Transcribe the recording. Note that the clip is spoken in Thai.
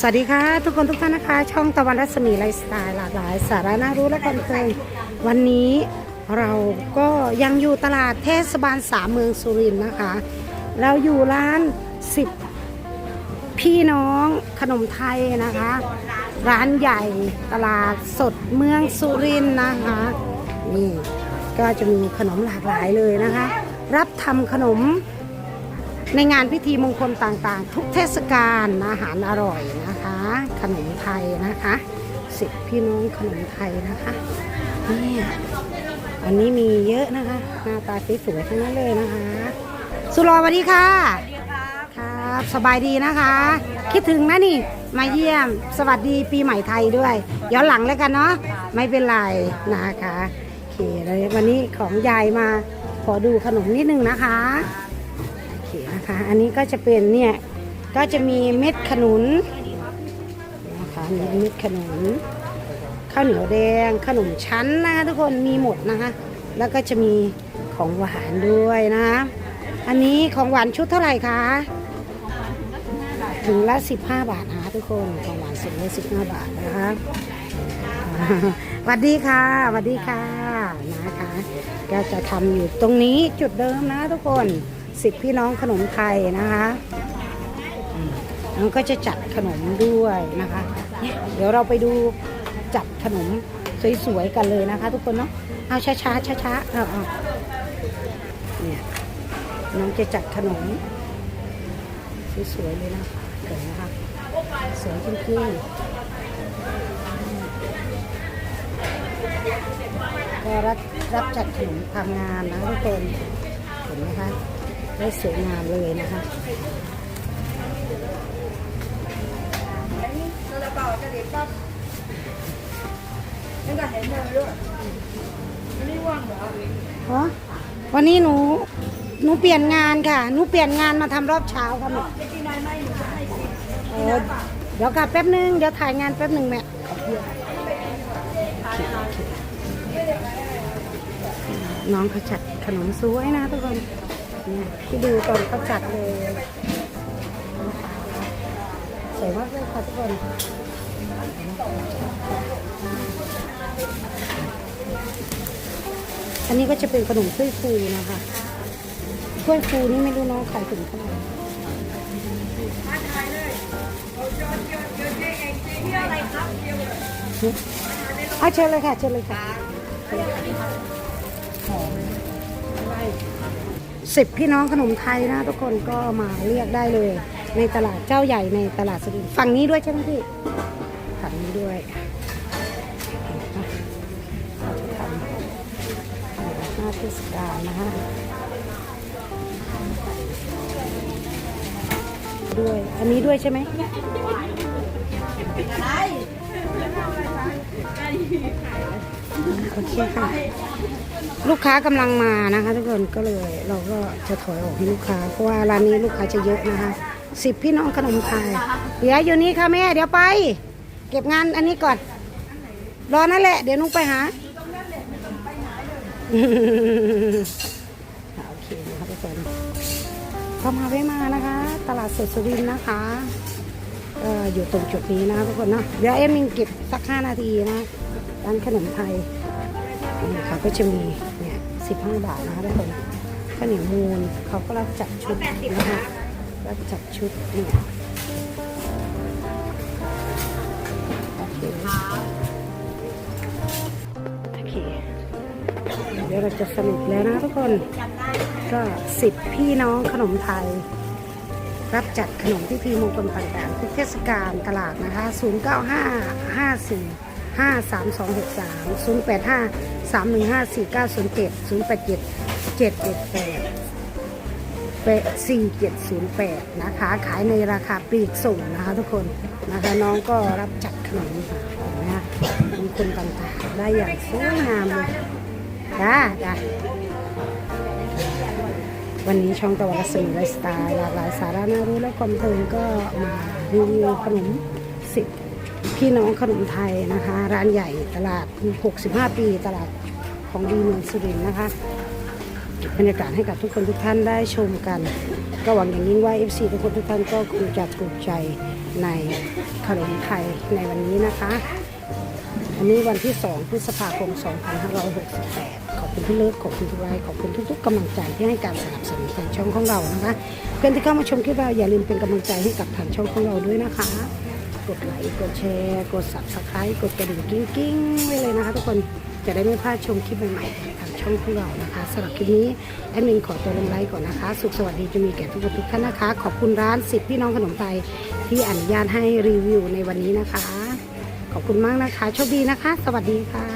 สวัสดีค่ะ ทุกคนทุกท่านนะคะ ช่องตะวันรัศมีไลฟ์สไตล์หลากหลาย สาระน่ารู้และบันเทิงวันนี้เราก็ยังอยู่ตลาดเทศบาลสามเมืองสุรินทร์นะคะ เราอยู่ร้านสิบพี่น้องขนมไทยนะคะ ร้านใหญ่ตลาดสดเมืองสุรินทร์นะคะนี่ก็จะมีขนมหลากหลายเลยนะคะ รับทำขนม ในงานพิธีมงคลต่างๆ ทุกเทศกาลอาหารอร่อยนะคะ ขนมไทยนะคะสิบพี่น้องขนมไทยนะคะเนี่ยวันนี้มีเยอะนะคะหน้าตาสวยๆทั้งนั้นเลยนะคะ สุรอสวัสดีค่ะครับสบายดีนะคะ คิดถึงนะนี่มาเยี่ยมสวัสดีปีใหม่ไทยด้วยย้อนหลังแล้วกันเนาะไม่เป็นไรนะคะโอเคแล้ววันนี้ของยายมาขอดูขนมนิดนึงนะคะโอ เคนะคะ อันนี้ก็จะเป็นเนี่ย ก็จะมีเม็ดขนุนนะคะมีเม็ดขนุน ข้าวเหนียวแดง ขนมชั้นนะคะทุกคนมีหมดนะคะ แล้วก็จะมีของหวานด้วยนะคะ อันนี้ของหวานชุดเท่าไหร่คะ ถึงละ 15 บาทนะคะทุกคน ของหวานสุดละ15 บาทนะคะสวัสดีค่ะสวัสดีค่ะนะคะ ก็จะทำอยู่ตรงนี้จุดเดิมนะทุกคน สิบพี่น้องขนมไทยนะคะมแล้วก็จะจัดขนมด้วยนะคะ เดี๋ยวเราไปดูจัดขนมสวยๆกันเลยนะคะ ทุกคนเนาะ เอาช้าๆช้าๆเออเนี่ยน้องจะจัดขนมสวยๆเลยนะเดี๋ยวนะคะสวยจริงๆก็รับรับจัดขนมทำงานนะทุกคนเห็นไหมคะ ได้สวยงามเลยนะคะฮะวันนี้หนูหนูเปลี่ยนงานค่ะหนูเปลี่ยนงานมาทำรอบเช้าค่ะแม่เออเดี๋ยวกลับแป๊บนึงเดี๋ยวถ่ายงานแป๊บนึงแม่ขอบคุณน้องเขาจัดขนมสวยนะทุกคนเนี่ย ที่ดูตอนเขาจัดเลยสวยมากเลยค่ะทุกคนอันนี้ก็จะเป็นขนมถ้วยฟูนะคะถ้วยฟูนี่ไม่รู้น้องขายถึงเท่าไหร่เอาเชิญเลยค่ะเชิญเลยค่ะ สิบพี่น้องขนมไทยนะ ทุกคนก็มาเรียกได้เลย ในตลาดเจ้าใหญ่ในตลาดสุรินฝั่งนี้ด้วยใช่ไหมพี่ ฝั่งนี้ด้วยหน้าเทศกาลนะคะด้วย อันนี้ด้วยใช่ไหมโอเคค่ะ ลูกค้ากำลังมานะคะทุกคนก็เลยเราก็จะถอยออกให้ลูกค้า เพราะว่าร้านนี้ลูกค้าจะเยอะนะคะสิบพี่น้องขนมไทยเดี๋ยวอยู่นี่ค่ะแม่เดี๋ยวไป เก็บงานอันนี้ก่อน รอนั่นแหละ เดี๋ยวนุ๊กไปหา โอเคนะคะทุกคนเข้ามาแวมานะคะ ตลาดสดสุรินทร์นะคะเอ่ออยู่ตรงจุดนี้นะทุกคนเนาะเดี๋ยวเอ็มมิงเก็บสักห้านาทีนะร้านขนมไทย นี่เขาก็จะมีเนี่ยสิบห้าบาทนะคะทุกคนข้าวเหนียวมูลเขาก็รับจัดชุดนะคะรับจัดชุดเนี่ยโอเคโอเคเดี๋ยวเราจะสรุปแล้วนะทุกคนก็สิบพี่น้องขนมไทย รับจัดขนมพิธีมงคลต่างๆทุกเทศกาลตลาดนะคะ 0 9 5 5 4 5 3 2 6 3 0 8 5 3 1 5 4 9 0 7 0 8 7 7 1 8เป4708 นะคะ ขายในราคาปลีกส่งนะคะทุกคนนะคะน้องก็รับจัดขนมค่ะนไหมคะมงคลต่างๆ ได้อย่างสวยงามเลยจ้าจ้าวันนี้ช่องตะวันรัศมีไลฟ์สไตล์หลากหลายสาระน่ารู้และความเทิงก็มารีวิวขนม พี่น้องขนมไทยนะคะ ร้านใหญ่ตลาด 65 ปีตลาดของดีเมืองสุรินทร์นะคะเก็บบรรยากาศให้กับทุกคนทุกท่านได้ชมกัน ก็หวังอย่างยิ่งว่า FC ทุกคนทุกท่านก็คงจะถูกใจในขนมไทยในวันนี้นะคะ อันนี้วันที่ 2 พฤษภาคม 2568 ขอบคุณที่เลิกขอบคุณทุกไลค์ขอบคุณทุก ๆกำลังใจที่ให้การสนับสนุนทางช่องของเรานะคะเพื่อนที่เข้ามาชมคลิปเราอย่าลืมเป็นกำลังใจให้กับทางช่องของเราด้วยนะคะ กดไลค์กดแชร์ กด subscribe กดกระดิ่งกิ้งกิ้งไว้เลยนะคะทุกคนจะได้ไม่พลาดชมคลิปใหม่ๆทางช่องของเรานะคะสำหรับคลิปนี้แอดมินขอตัวลงไลค์ก่อนนะคะ สุขสวัสดีจะมีแก่ทุกคนทุกท่านนะคะ ขอบคุณร้านสิบพี่น้องขนมไทยที่อนุญาตให้รีวิวในวันนี้นะคะ ขอบคุณมากนะคะโชคดีนะคะ สวัสดีค่ะ